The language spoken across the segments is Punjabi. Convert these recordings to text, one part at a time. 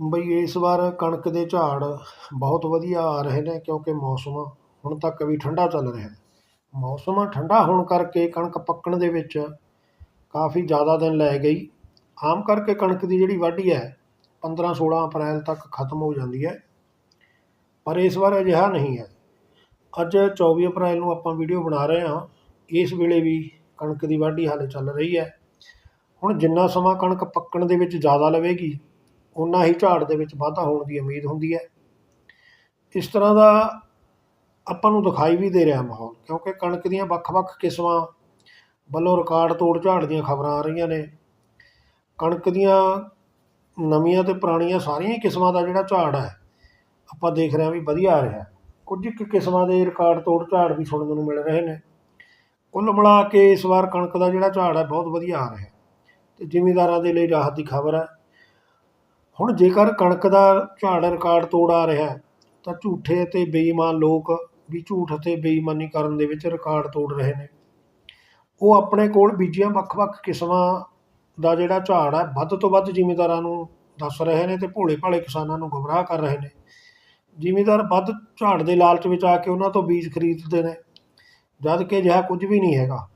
ਬਈ ਇਸ ਵਾਰ ਕਣਕ ਦੇ ਝਾੜ ਬਹੁਤ ਵਧੀਆ ਆ ਰਹੇ ਨੇ ਕਿਉਂਕਿ ਮੌਸਮ ਹੁਣ ਤੱਕ ਵੀ ਠੰਡਾ ਚੱਲ ਰਿਹਾ ਮੌਸਮ ਠੰਡਾ ਹੋਣ ਕਰਕੇ ਕਣਕ ਪੱਕਣ ਦੇ ਵਿੱਚ ਕਾਫੀ ਜ਼ਿਆਦਾ ਦਿਨ ਲੈ ਗਈ। ਆਮ ਕਰਕੇ ਕਣਕ ਦੀ ਜਿਹੜੀ ਵਾਢੀ ਹੈ 15 16 ਅਪ੍ਰੈਲ ਤੱਕ ਖਤਮ ਹੋ ਜਾਂਦੀ ਹੈ। ਪਰ ਇਸ ਵਾਰ ਅਜਿਹਾ ਨਹੀਂ ਹੈ। ਅੱਜ 24 ਅਪ੍ਰੈਲ ਨੂੰ ਆਪਾਂ ਵੀਡੀਓ ਬਣਾ ਰਹੇ ਹਾਂ। ਇਸ ਵੇਲੇ ਵੀ ਕਣਕ ਦੀ ਵਾਢੀ ਹਾਲੇ ਚੱਲ ਰਹੀ ਹੈ। ਹੁਣ ਜਿੰਨਾ ਸਮਾਂ ਕਣਕ ਪੱਕਣ ਦੇ ਵਿੱਚ ਜ਼ਿਆਦਾ ਲਵੇਗੀ ਉਨਾ ਹੀ ਝਾੜ ਦੇ ਵਿੱਚ ਵਾਧਾ ਹੋਣ ਦੀ ਉਮੀਦ ਹੁੰਦੀ ਹੈ। ਇਸ ਤਰ੍ਹਾਂ ਦਾ ਆਪਾਂ ਨੂੰ ਦਿਖਾਈ ਵੀ ਦੇ ਰਿਹਾ ਮਾਹੌਲ, ਕਿਉਂਕਿ ਕਣਕ ਦੀਆਂ ਵੱਖ-ਵੱਖ ਕਿਸਮਾਂ ਵੱਲੋਂ ਰਿਕਾਰਡ ਤੋੜ ਝਾੜ ਦੀਆਂ ਖਬਰਾਂ ਆ ਰਹੀਆਂ ਨੇ। ਕਣਕ ਦੀਆਂ ਨਵੀਆਂ ਤੇ ਪੁਰਾਣੀਆਂ ਸਾਰੀਆਂ ਹੀ ਕਿਸਮਾਂ ਦਾ ਜਿਹੜਾ ਝਾੜ ਹੈ, ਆਪਾਂ ਦੇਖ ਰਹੇ ਹਾਂ ਵੀ ਵਧੀਆ ਆ ਰਿਹਾ। ਕੁਝ ਇੱਕ ਕਿਸਮਾਂ ਦੇ ਰਿਕਾਰਡ ਤੋੜ ਝਾੜ ਵੀ ਸੁਣਨ ਨੂੰ ਮਿਲ ਰਹੇ ਨੇ। ਕੁੱਲ ਮਿਲਾ ਕੇ ਇਸ ਵਾਰ ਕਣਕ ਦਾ ਜਿਹੜਾ ਝਾੜ ਹੈ, ਬਹੁਤ ਵਧੀਆ ਆ ਰਿਹਾ ਤੇ ਜ਼ਿਮੀਂਦਾਰਾਂ ਦੇ ਲਈ ਰਾਹਤ ਦੀ ਖਬਰ ਹੈ। ਹੁਣ ਜੇਕਰ ਕਣਕ ਦਾ ਝਾੜ ਰਿਕਾਰਡ ਤੋੜ ਆ ਰਿਹਾ ਤਾਂ ਝੂਠੇ ਅਤੇ ਬੇਈਮਾਨ ਲੋਕ ਵੀ ਝੂਠ ਅਤੇ ਬੇਈਮਾਨੀ ਕਰਨ ਦੇ ਵਿੱਚ ਰਿਕਾਰਡ ਤੋੜ ਰਹੇ ਨੇ। ਉਹ ਆਪਣੇ ਕੋਲ ਬੀਜੀਆਂ ਵੱਖ-ਵੱਖ ਕਿਸਮਾਂ ਦਾ ਜਿਹੜਾ ਝਾੜ ਹੈ, ਵੱਧ ਤੋਂ ਵੱਧ ਜ਼ਿਮੀਂਦਾਰਾਂ ਨੂੰ ਦੱਸ ਰਹੇ ਨੇ ਤੇ ਭੋਲੇ-ਭਾਲੇ ਕਿਸਾਨਾਂ ਨੂੰ ਗੁੰਮਰਾਹ ਕਰ ਰਹੇ ਨੇ। ਜ਼ਿਮੀਂਦਾਰ ਵੱਧ ਝਾੜ ਦੇ ਲਾਲਚ ਵਿੱਚ ਆ ਕੇ ਉਹਨਾਂ ਤੋਂ ਬੀਜ ਖਰੀਦਦੇ ਨੇ, ਜਦ ਕਿ ਅਜਿਹਾ ਕੁਝ ਵੀ ਨਹੀਂ ਹੈਗਾ।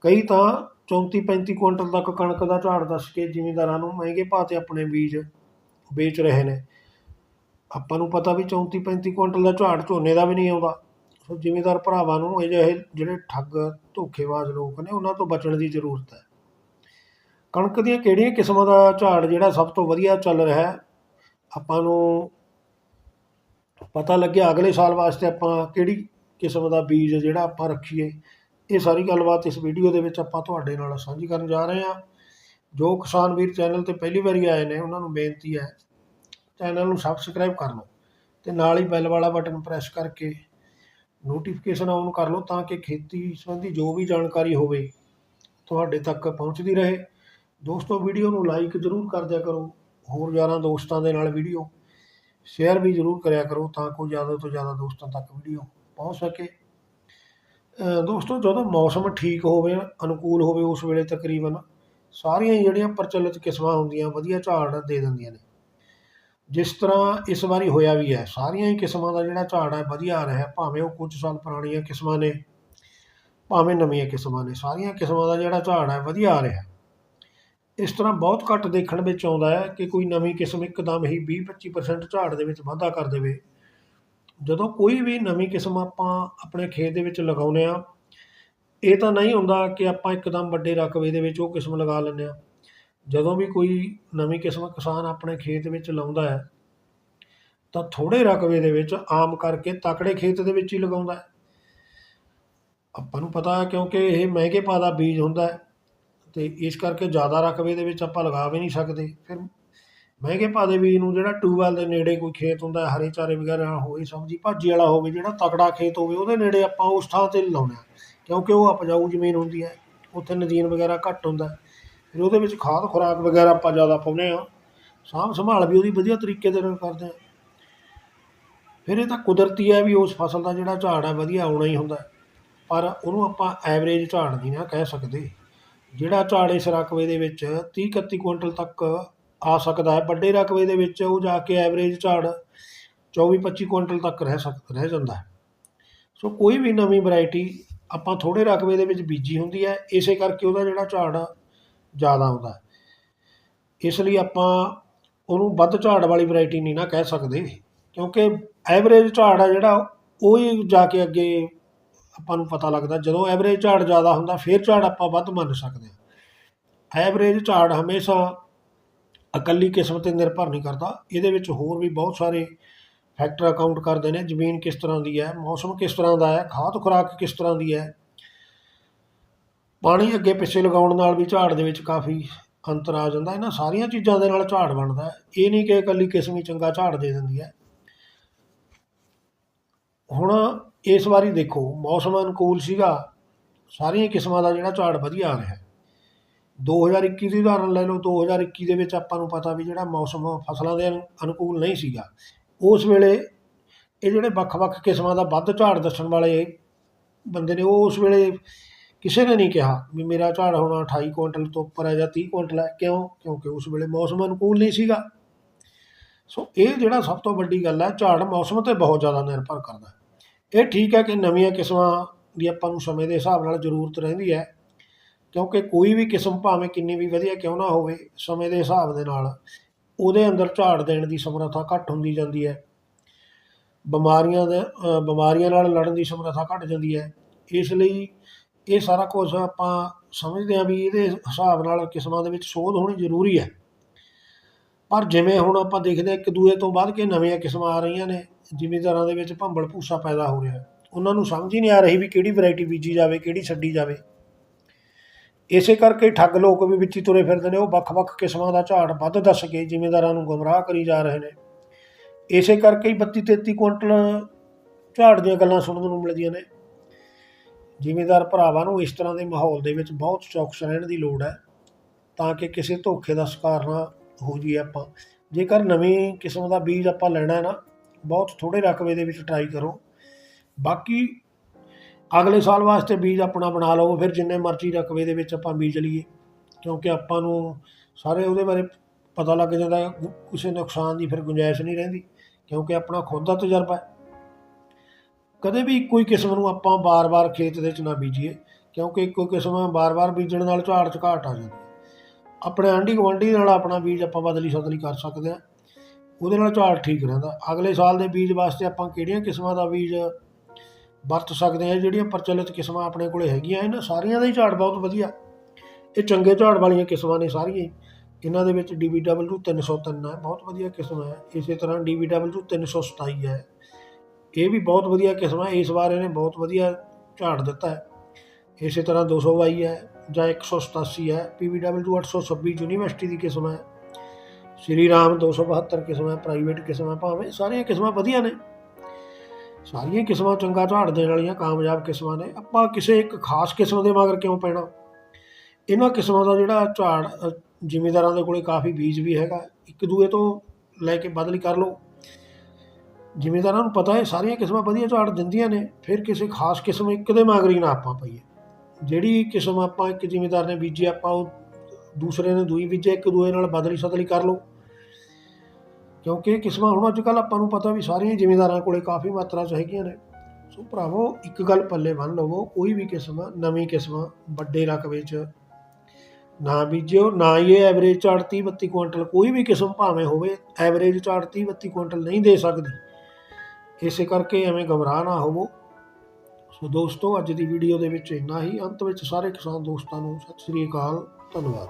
ਕਈ ਤਾਂ 34-35 ਕੁਇੰਟਲ ਤੱਕ ਕਣਕ ਦਾ ਝਾੜ ਦੱਸ ਕੇ ਜ਼ਿਮੀਂਦਾਰਾਂ ਨੂੰ ਮਹਿੰਗੇ ਭਾਅ 'ਤੇ ਆਪਣੇ ਬੀਜ ਵੇਚ ਰਹੇ ਨੇ। ਆਪਾਂ ਨੂੰ ਪਤਾ ਵੀ 34-35 ਕੁਇੰਟਲ ਦਾ ਝਾੜ ਝੋਨੇ ਦਾ ਵੀ ਨਹੀਂ ਆਉਂਦਾ। ਸੋ ਜ਼ਿਮੀਂਦਾਰ ਭਰਾਵਾਂ ਨੂੰ ਇਹ ਜਿਹੜੇ ਠੱਗ, ਧੋਖੇਬਾਜ਼ ਲੋਕ ਨੇ, ਉਹਨਾਂ ਤੋਂ ਬਚਣ ਦੀ ਜ਼ਰੂਰਤ ਹੈ। ਕਣਕ ਦੀਆਂ ਕਿਹੜੀਆਂ ਕਿਸਮਾਂ ਦਾ ਝਾੜ ਜਿਹੜਾ ਸਭ ਤੋਂ ਵਧੀਆ ਚੱਲ ਰਿਹਾ ਹੈ, ਆਪਾਂ ਨੂੰ ਪਤਾ ਲੱਗਿਆ ਅਗਲੇ ਸਾਲ ਵਾਸਤੇ ਆਪਾਂ ਕਿਹੜੀ ਕਿਸਮ ਦਾ ਬੀਜ ਜਿਹੜਾ ਆਪਾਂ ਰੱਖੀਏ। ਇਹ ਸਾਰੀ ਗੱਲਬਾਤ ਇਸ ਵੀਡੀਓ ਦੇ ਵਿੱਚ ਆਪਾਂ ਤੁਹਾਡੇ ਨਾਲ ਸਾਂਝੀ ਕਰਨ ਜਾ ਰਹੇ ਹਾਂ। ਜੋ ਕਿਸਾਨ ਵੀਰ ਚੈਨਲ ਤੇ ਪਹਿਲੀ ਵਾਰੀ ਆਏ ਨੇ, ਉਹਨਾਂ ਨੂੰ ਬੇਨਤੀ ਹੈ, ਚੈਨਲ ਨੂੰ ਸਬਸਕ੍ਰਾਈਬ ਕਰ ਲਓ ਤੇ ਨਾਲ ਹੀ ਬੈਲ ਵਾਲਾ ਬਟਨ ਪ੍ਰੈਸ ਕਰਕੇ ਨੋਟੀਫਿਕੇਸ਼ਨ ਆਨ ਕਰ ਲਓ ਤਾਂ ਕਿ ਖੇਤੀ ਸੰਬੰਧੀ ਜੋ ਵੀ ਜਾਣਕਾਰੀ ਹੋਵੇ, ਤੁਹਾਡੇ ਤੱਕ ਪਹੁੰਚਦੀ ਰਹੇ। ਦੋਸਤੋ ਵੀਡੀਓ ਨੂੰ ਲਾਈਕ ਜ਼ਰੂਰ ਕਰ ਦਿਆ ਕਰੋ, ਹੋਰ ਯਾਰਾਂ ਦੋਸਤਾਂ ਦੇ ਨਾਲ ਵੀਡੀਓ ਸ਼ੇਅਰ ਵੀ ਜ਼ਰੂਰ ਕਰਿਆ ਕਰੋ ਤਾਂ ਕਿ ਜ਼ਿਆਦਾ ਤੋਂ ਜ਼ਿਆਦਾ ਦੋਸਤਾਂ ਤੱਕ ਵੀਡੀਓ ਪਹੁੰਚ ਸਕੇ। ਦੋਸਤੋ, ਜਦੋਂ ਮੌਸਮ ਠੀਕ ਹੋਵੇ, ਅਨੁਕੂਲ ਹੋਵੇ ਉਸ ਵੇਲੇ ਤਕਰੀਬਨ ਸਾਰੀਆਂ ਹੀ ਜਿਹੜੀਆਂ ਪ੍ਰਚਲਿਤ ਕਿਸਮਾਂ ਹੁੰਦੀਆਂ, ਵਧੀਆ ਝਾੜ ਦੇ ਦਿੰਦੀਆਂ ਨੇ। ਜਿਸ ਤਰ੍ਹਾਂ ਇਸ ਵਾਰੀ ਹੋਇਆ ਵੀ ਹੈ, ਸਾਰੀਆਂ ਹੀ ਕਿਸਮਾਂ ਦਾ ਜਿਹੜਾ ਝਾੜ ਹੈ, ਵਧੀਆ ਆ ਰਿਹਾ, ਭਾਵੇਂ ਉਹ ਕੁਝ ਸਾਲ ਪੁਰਾਣੀਆਂ ਕਿਸਮਾਂ ਨੇ, ਭਾਵੇਂ ਨਵੀਆਂ ਕਿਸਮਾਂ ਨੇ, ਸਾਰੀਆਂ ਕਿਸਮਾਂ ਦਾ ਜਿਹੜਾ ਝਾੜ ਹੈ, ਵਧੀਆ ਆ ਰਿਹਾ। ਇਸ ਤਰ੍ਹਾਂ ਬਹੁਤ ਘੱਟ ਦੇਖਣ ਵਿੱਚ ਆਉਂਦਾ ਹੈ ਕਿ ਕੋਈ ਨਵੀਂ ਕਿਸਮ ਇੱਕਦਮ ਹੀ 20-25% ਝਾੜ ਦੇ ਵਿੱਚ ਵਾਧਾ ਕਰ ਦੇਵੇ। ਜਦੋਂ ਕੋਈ ਵੀ ਨਵੀਂ ਕਿਸਮ ਆਪਾਂ ਆਪਣੇ ਖੇਤ ਦੇ ਵਿੱਚ ਲਗਾਉਂਦੇ ਆ ਇਹ ਤਾਂ ਨਹੀਂ ਹੁੰਦਾ ਕਿ ਆਪਾਂ ਇੱਕਦਮ ਵੱਡੇ ਰਕਬੇ ਦੇ ਵਿੱਚ ਉਹ ਕਿਸਮ ਲਗਾ ਲੈਂਦੇ ਆ ਜਦੋਂ ਵੀ ਕੋਈ ਨਵੀਂ ਕਿਸਮ ਕਿਸਾਨ ਆਪਣੇ ਖੇਤ ਵਿੱਚ ਲਾਉਂਦਾ ਹੈ, ਤਾਂ ਥੋੜੇ ਰਕਬੇ ਦੇ ਵਿੱਚ ਆਮ ਕਰਕੇ ਤਕੜੇ ਖੇਤ ਦੇ ਵਿੱਚ ਹੀ ਲਗਾਉਂਦਾ ਹੈ। ਆਪਾਂ ਨੂੰ ਪਤਾ ਹੈ ਕਿਉਂਕਿ ਇਹ ਮਹਿੰਗੇ ਪਾ ਦਾ ਬੀਜ ਹੁੰਦਾ ਹੈ ਤੇ ਇਸ ਕਰਕੇ ਜ਼ਿਆਦਾ ਰਕਬੇ ਦੇ ਵਿੱਚ ਆਪਾਂ ਲਗਾ ਵੀ ਨਹੀਂ ਸਕਦੇ। ਫਿਰ ਮਹਿੰਗੇ ਪਾ ਦੇ ਬੀਜ ਨੂੰ ਜਿਹੜਾ ਟਿਊਬਵੈੱਲ ਦੇ ਨੇੜੇ ਕੋਈ ਖੇਤ ਹੁੰਦਾ ਹਰੇ ਚਾਰੇ ਵਗੈਰਾ ਨਾਲ ਹੋਵੇ ਸਬਜ਼ੀ ਭਾਜੀ ਵਾਲਾ ਹੋਵੇ, ਜਿਹੜਾ ਤਕੜਾ ਖੇਤ ਹੋਵੇ, ਉਹਦੇ ਨੇੜੇ ਆਪਾਂ ਉਸ ਥਾਂ 'ਤੇ ਲਾਉਂਦੇ ਹਾਂ। ਕਿਉਂਕਿ ਉਹ ਉਪਜਾਊ ਜ਼ਮੀਨ ਹੁੰਦੀ ਹੈ, ਉੱਥੇ ਨਦੀਨ ਵਗੈਰਾ ਘੱਟ ਹੁੰਦਾ ਫਿਰ ਉਹਦੇ ਵਿੱਚ ਖਾਦ ਖੁਰਾਕ ਵਗੈਰਾ ਆਪਾਂ ਜ਼ਿਆਦਾ ਪਾਉਂਦੇ ਹਾਂ। ਸਾਂਭ ਸੰਭਾਲ ਵੀ ਉਹਦੀ ਵਧੀਆ ਤਰੀਕੇ ਦੇ ਨਾਲ ਕਰਦੇ ਹਾਂ। ਫਿਰ ਇਹ ਤਾਂ ਕੁਦਰਤੀ ਹੈ ਵੀ ਉਸ ਫਸਲ ਦਾ ਜਿਹੜਾ ਝਾੜ ਹੈ, ਵਧੀਆ ਆਉਣਾ ਹੀ ਹੁੰਦਾ ਪਰ ਉਹਨੂੰ ਆਪਾਂ ਐਵਰੇਜ ਝਾੜ ਨਹੀਂ ਨਾ ਕਹਿ ਸਕਦੇ। ਜਿਹੜਾ ਝਾੜ ਇਸ ਰਕਬੇ ਦੇ ਵਿੱਚ 30 31 ਕੁਇੰਟਲ ਤੱਕ ਆ ਸਕਦਾ ਹੈ, ਵੱਡੇ ਰਕਬੇ ਦੇ ਵਿੱਚ ਉਹ ਜਾ ਕੇ ਐਵਰੇਜ ਝਾੜ 24 25 ਕੁਇੰਟਲ ਤੱਕ ਰਹਿ ਸਕ, ਰਹਿ ਜਾਂਦਾ ਸੋ ਕੋਈ ਵੀ ਨਵੀਂ ਵੈਰਾਈਟੀ ਆਪਾਂ ਥੋੜੇ ਰਕਬੇ ਦੇ ਵਿੱਚ ਬੀਜੀ ਹੁੰਦੀ ਹੈ, ਇਸੇ ਕਰਕੇ ਉਹਦਾ ਜਿਹੜਾ ਝਾੜ ਜ਼ਿਆਦਾ ਆਉਂਦਾ ਇਸ ਲਈ ਆਪਾਂ ਉਹਨੂੰ ਵੱਧ ਝਾੜ ਵਾਲੀ ਵੈਰਾਈਟੀ ਨਹੀਂ ਨਾ ਕਹਿ ਸਕਦੇ, ਕਿਉਂਕਿ ਐਵਰੇਜ ਝਾੜ ਆ ਜਿਹੜਾ, ਉਹ ਹੀ ਜਾ ਕੇ ਅੱਗੇ ਆਪਾਂ ਨੂੰ ਪਤਾ ਲੱਗਦਾ, ਜਦੋਂ ਐਵਰੇਜ ਝਾੜ ਜ਼ਿਆਦਾ ਹੁੰਦਾ, ਫਿਰ ਝਾੜ ਆਪਾਂ ਵੱਧ ਮੰਨ ਸਕਦੇ ਹਾਂ। ਐਵਰੇਜ ਝਾੜ ਹਮੇਸ਼ਾ ਇਕੱਲੀ ਕਿਸਮ 'ਤੇ ਨਿਰਭਰ ਨਹੀਂ ਕਰਦਾ, ਇਹਦੇ ਵਿੱਚ ਹੋਰ ਵੀ ਬਹੁਤ ਸਾਰੇ ਫੈਕਟਰ ਅਕਾਊਂਟ ਕਰਦੇ ਨੇ, ਜ਼ਮੀਨ ਕਿਸ ਤਰ੍ਹਾਂ ਦੀ ਹੈ, ਮੌਸਮ ਕਿਸ ਤਰ੍ਹਾਂ ਦਾ ਹੈ, ਖਾਦ ਖੁਰਾਕ ਕਿਸ ਤਰ੍ਹਾਂ ਦੀ ਹੈ। ਪਾਣੀ ਅੱਗੇ ਪਿੱਛੇ ਲਗਾਉਣ ਨਾਲ ਵੀ ਝਾੜ ਦੇ ਵਿੱਚ ਕਾਫੀ ਅੰਤਰ ਆ ਜਾਂਦਾ, ਇਹਨਾਂ ਸਾਰੀਆਂ ਚੀਜ਼ਾਂ ਦੇ ਨਾਲ ਝਾੜ ਬਣਦਾ ਹੈ। ਇਹ ਨਹੀਂ ਕਿ ਇਕੱਲੀ ਕਿਸਮ ਹੀ ਚੰਗਾ ਝਾੜ ਦੇ ਦਿੰਦੀ ਹੈ। ਹੁਣ ਇਸ ਵਾਰੀ ਦੇਖੋ, ਮੌਸਮ ਅਨੁਕੂਲ ਸੀਗਾ, ਸਾਰੀਆਂ ਕਿਸਮਾਂ ਦਾ ਜਿਹੜਾ ਝਾੜ ਵਧੀਆ ਆ ਰਿਹਾ। 2021 ਦੀ ਉਦਾਹਰਨ ਲੈ ਲਓ 2021 ਦੇ ਵਿੱਚ ਆਪਾਂ ਨੂੰ ਪਤਾ ਵੀ ਜਿਹੜਾ ਮੌਸਮ ਫਸਲਾਂ ਦੇ ਅਨੁ- ਅਨੁਕੂਲ ਨਹੀਂ ਸੀਗਾ। ਉਸ ਵੇਲੇ ਇਹ ਜਿਹੜੇ ਵੱਖ-ਵੱਖ ਕਿਸਮਾਂ ਦਾ ਵੱਧ ਝਾੜ ਦੱਸਣ ਵਾਲੇ ਬੰਦੇ ਨੇ, ਉਹ ਉਸ ਵੇਲੇ ਕਿਸੇ ਨੇ ਨਹੀਂ ਕਿਹਾ ਵੀ ਮੇਰਾ ਝਾੜ ਹੋਣਾ 28 ਕੁਇੰਟਲ ਤੋਂ ਉੱਪਰ ਹੈ ਜਾਂ 30 ਕੁਇੰਟਲ ਹੈ। ਕਿਉਂ? ਕਿਉਂਕਿ ਉਸ ਵੇਲੇ ਮੌਸਮ ਅਨੁਕੂਲ ਨਹੀਂ ਸੀਗਾ। ਸੋ ਇਹ ਜਿਹੜਾ ਸਭ ਤੋਂ ਵੱਡੀ ਗੱਲ ਹੈ, ਝਾੜ ਮੌਸਮ ਤੇ ਬਹੁਤ ਜ਼ਿਆਦਾ ਨਿਰਭਰ ਕਰਦਾ ਇਹ ਠੀਕ ਹੈ ਕਿ ਨਵੀਆਂ ਕਿਸਮਾਂ ਦੀ ਆਪਾਂ ਨੂੰ ਸਮੇਂ ਦੇ ਹਿਸਾਬ ਨਾਲ ਜ਼ਰੂਰਤ ਰਹਿੰਦੀ ਹੈ, ਕਿਉਂਕਿ ਕੋਈ ਵੀ ਕਿਸਮ ਭਾਵੇਂ ਕਿੰਨੀ ਵੀ ਵਧੀਆ ਕਿਉਂ ਨਾ ਹੋਵੇ, ਸਮੇਂ ਦੇ ਹਿਸਾਬ ਦੇ ਨਾਲ ਉਹਦੇ ਅੰਦਰ ਝਾੜ ਦੇਣ ਦੀ ਸਮਰੱਥਾ ਘੱਟ ਹੁੰਦੀ ਜਾਂਦੀ ਹੈ। ਬਿਮਾਰੀਆਂ ਦੇ ਬਿਮਾਰੀਆਂ ਨਾਲ ਲੜਨ ਦੀ ਸਮਰੱਥਾ ਘੱਟ ਜਾਂਦੀ ਹੈ। ਇਸ ਲਈ ਇਹ ਸਾਰਾ ਕੁਝ ਆਪਾਂ ਸਮਝਦੇ ਹਾਂ ਵੀ ਇਹਦੇ ਹਿਸਾਬ ਨਾਲ ਕਿਸਮਾਂ ਦੇ ਵਿੱਚ ਸੋਧ ਹੋਣੀ ਜ਼ਰੂਰੀ ਹੈ। ਪਰ ਜਿਵੇਂ ਹੁਣ ਆਪਾਂ ਦੇਖਦੇ ਹਾਂ ਇੱਕ ਦੂਏ ਤੋਂ ਵੱਧ ਕੇ ਨਵੀਆਂ ਕਿਸਮਾਂ ਆ ਰਹੀਆਂ ਨੇ, ਜ਼ਿਮੀਂਦਾਰਾਂ ਦੇ ਵਿੱਚ ਭੰਬਲ ਭੂਸਾ ਪੈਦਾ ਹੋ ਰਿਹਾ। ਉਹਨਾਂ ਨੂੰ ਸਮਝ ਹੀ ਨਹੀਂ ਆ ਰਹੀ ਵੀ ਕਿਹੜੀ ਵੈਰਾਈਟੀ ਬੀਜੀ ਜਾਵੇ, ਕਿਹੜੀ ਛੱਡੀ ਜਾਵੇ। ਇਸੇ ਕਰਕੇ ਠੱਗ ਲੋਕ ਵੀ ਵਿੱਚ ਹੀ ਤੁਰੇ ਫਿਰਦੇ ਨੇ, ਉਹ ਵੱਖ-ਵੱਖ ਕਿਸਮਾਂ ਦਾ ਝਾੜ ਵੱਧ ਦੱਸ ਕੇ ਜ਼ਿਮੀਂਦਾਰਾਂ ਨੂੰ ਗੁੰਮਰਾਹ ਕਰੀ ਜਾ ਰਹੇ ਨੇ। ਇਸੇ ਕਰਕੇ ਹੀ 32 33 ਕੁਇੰਟਲ ਝਾੜ ਦੀਆਂ ਗੱਲਾਂ ਸੁਣਨ ਨੂੰ ਮਿਲਦੀਆਂ ਨੇ। ਜ਼ਿਮੀਂਦਾਰ ਭਰਾਵਾਂ ਨੂੰ ਇਸ ਤਰ੍ਹਾਂ ਦੇ ਮਾਹੌਲ ਦੇ ਵਿੱਚ ਬਹੁਤ ਚੌਕਸ ਰਹਿਣ ਦੀ ਲੋੜ ਹੈ, ਤਾਂ ਕਿ ਕਿਸੇ ਧੋਖੇ ਦਾ ਸ਼ਿਕਾਰ ਨਾ ਹੋ ਜਾਈਏ ਆਪਾਂ। ਜੇਕਰ ਨਵੀਂ ਕਿਸਮ ਦਾ ਬੀਜ ਆਪਾਂ ਲੈਣਾ ਹੈ ਨਾ, ਬਹੁਤ ਥੋੜੇ ਰਕਬੇ ਦੇ ਵਿੱਚ ਟਰਾਈ ਕਰੋ। ਬਾਕੀ ਅਗਲੇ ਸਾਲ ਵਾਸਤੇ ਬੀਜ ਆਪਣਾ ਬਣਾ ਲਓ ਫਿਰ ਜਿੰਨੇ ਮਰਜ਼ੀ ਰਕਬੇ ਦੇ ਵਿੱਚ ਆਪਾਂ ਬੀਜ ਲਈਏ। ਕਿਉਂਕਿ ਆਪਾਂ ਨੂੰ ਸਾਰੇ ਉਹਦੇ ਬਾਰੇ ਪਤਾ ਲੱਗ ਜਾਂਦਾ, ਕਿਸੇ ਨੁਕਸਾਨ ਦੀ ਫਿਰ ਗੁੰਜਾਇਸ਼ ਨਹੀਂ ਰਹਿੰਦੀ, ਕਿਉਂਕਿ ਆਪਣਾ ਖੁਦ ਦਾ ਤਜਰਬਾ ਹੈ। ਕਦੇ ਵੀ ਇੱਕੋ ਹੀ ਕਿਸਮ ਨੂੰ ਆਪਾਂ ਬਾਰ-ਬਾਰ ਖੇਤ ਦੇ ਵਿੱਚ ਨਾ ਬੀਜੀਏ, ਕਿਉਂਕਿ ਇੱਕੋ ਕਿਸਮ ਬਾਰ-ਬਾਰ ਬੀਜਣ ਨਾਲ ਝਾੜ 'ਚ ਘਾਟ ਆ ਜਾਂਦੀ ਹੈ। ਆਪਣੇ ਆਂਢੀ ਗੁਆਂਢੀ ਨਾਲ ਆਪਣਾ ਬੀਜ ਆਪਾਂ ਬਦਲੀ ਸਦਲੀ ਕਰ ਸਕਦੇ ਹਾਂ। ਉਹਦੇ ਨਾਲ ਝਾੜ ਠੀਕ ਰਹਿੰਦਾ। ਅਗਲੇ ਸਾਲ ਦੇ ਬੀਜ ਵਾਸਤੇ ਆਪਾਂ ਕਿਹੜੀਆਂ ਕਿਸਮਾਂ ਦਾ ਬੀਜ ਵਰਤ ਸਕਦੇ ਹਾਂ, ਜਿਹੜੀਆਂ ਪ੍ਰਚਲਿਤ ਕਿਸਮਾਂ ਆਪਣੇ ਕੋਲੇ ਹੈਗੀਆਂ ਇਹਨਾਂ ਸਾਰੀਆਂ ਦਾ ਹੀ ਝਾੜ ਬਹੁਤ ਵਧੀਆ। ਇਹ ਚੰਗੇ ਝਾੜ ਵਾਲੀਆਂ ਕਿਸਮਾਂ ਨੇ ਸਾਰੀਆਂ। ਹੀ ਇਹਨਾਂ ਦੇ ਵਿੱਚ DBW 303 ਹੈ, ਬਹੁਤ ਵਧੀਆ ਕਿਸਮ ਹੈ। ਇਸੇ ਤਰ੍ਹਾਂ DBW 327 ਹੈ। ਇਹ ਵੀ ਬਹੁਤ ਵਧੀਆ ਕਿਸਮ ਹੈ, ਇਸ ਵਾਰ ਇਹਨੇ ਬਹੁਤ ਵਧੀਆ ਝਾੜ ਦਿੱਤਾ ਹੈ। ਇਸੇ ਤਰ੍ਹਾਂ 222 ਹੈ, ਜਾਂ 187 ਹੈ। PBW 826 ਯੂਨੀਵਰਸਿਟੀ ਦੀ ਕਿਸਮ ਹੈ। ਸ਼੍ਰੀ ਰਾਮ 272 ਕਿਸਮ ਹੈ, ਪ੍ਰਾਈਵੇਟ ਕਿਸਮ ਹੈ, ਭਾਵੇਂ ਸਾਰੀਆਂ ਕਿਸਮਾਂ ਵਧੀਆ ਨੇ। ਸਾਰੀਆਂ ਕਿਸਮਾਂ ਚੰਗਾ ਝਾੜ ਦੇਣ ਵਾਲੀਆਂ ਕਾਮਯਾਬ ਕਿਸਮਾਂ ਨੇ। ਆਪਾਂ ਕਿਸੇ ਇੱਕ ਖਾਸ ਕਿਸਮ ਦੇ ਮਗਰ ਕਿਉਂ ਪੈਣਾ? ਇਹਨਾਂ ਕਿਸਮਾਂ ਦਾ ਜਿਹੜਾ ਝਾੜ ਜ਼ਿਮੀਦਾਰਾਂ ਦੇ ਕੋਲੇ ਕਾਫੀ ਬੀਜ ਵੀ ਹੈਗਾ। ਇੱਕ ਦੂਏ ਤੋਂ ਲੈ ਕੇ ਬਦਲੀ ਕਰ ਲਓ। ਜ਼ਿਮੀਦਾਰਾਂ ਨੂੰ ਪਤਾ ਹੈ, ਸਾਰੀਆਂ ਕਿਸਮਾਂ ਵਧੀਆ ਝਾੜ ਦਿੰਦੀਆਂ ਨੇ, ਫਿਰ ਕਿਸੇ ਖਾਸ ਕਿਸਮ ਇੱਕ ਦੇ ਮਗਰ ਹੀ ਨਾ ਆਪਾਂ ਪਈਏ। ਜਿਹੜੀ ਕਿਸਮ ਆਪਾਂ ਇੱਕ ਜ਼ਿਮੀਦਾਰ ਨੇ ਬੀਜੀ, ਆਪਾਂ ਉਹ ਦੂਸਰੇ ਨੇ ਦੂਈ ਬੀਜੇ ਇੱਕ ਦੂਏ ਨਾਲ ਬਦਲੀ ਸਦਲੀ ਕਰ ਲਓ। ਕਿਉਂਕਿ ਇਹ ਕਿਸਮਾਂ ਹੁਣ ਅੱਜ ਕੱਲ੍ਹ ਆਪਾਂ ਨੂੰ ਪਤਾ ਵੀ ਸਾਰੀਆਂ ਜ਼ਿਮੀਂਦਾਰਾਂ ਕੋਲੇ ਕਾਫੀ ਮਾਤਰਾ 'ਚ ਹੈਗੀਆਂ ਨੇ। ਸੋ ਭਰਾਵੋ, ਇੱਕ ਗੱਲ ਪੱਲੇ ਬੰਨ ਲਵੋ, ਕੋਈ ਵੀ ਕਿਸਮ, ਨਵੀਂ ਕਿਸਮ, ਵੱਡੇ ਰਕਬੇ 'ਚ ਨਾ ਬੀਜਿਓ, ਨਾ ਹੀ ਇਹ ਐਵਰੇਜ ਝਾੜ 30 32 ਕੁਇੰਟਲ ਕੋਈ ਵੀ ਕਿਸਮ ਭਾਵੇਂ ਹੋਵੇ ਐਵਰੇਜ ਝਾੜ 30 32 ਕੁਇੰਟਲ ਨਹੀਂ ਦੇ ਸਕਦੀ। ਇਸੇ ਕਰਕੇ ਐਵੇਂ ਘਬਰਾ ਨਾ ਹੋਵੋ। ਸੋ ਦੋਸਤੋ, ਅੱਜ ਦੀ ਵੀਡੀਓ ਦੇ ਵਿੱਚ ਇੰਨਾ ਹੀ। ਅੰਤ ਵਿੱਚ ਸਾਰੇ ਕਿਸਾਨ ਦੋਸਤਾਂ ਨੂੰ ਸਤਿ ਸ੍ਰੀ ਅਕਾਲ, ਧੰਨਵਾਦ।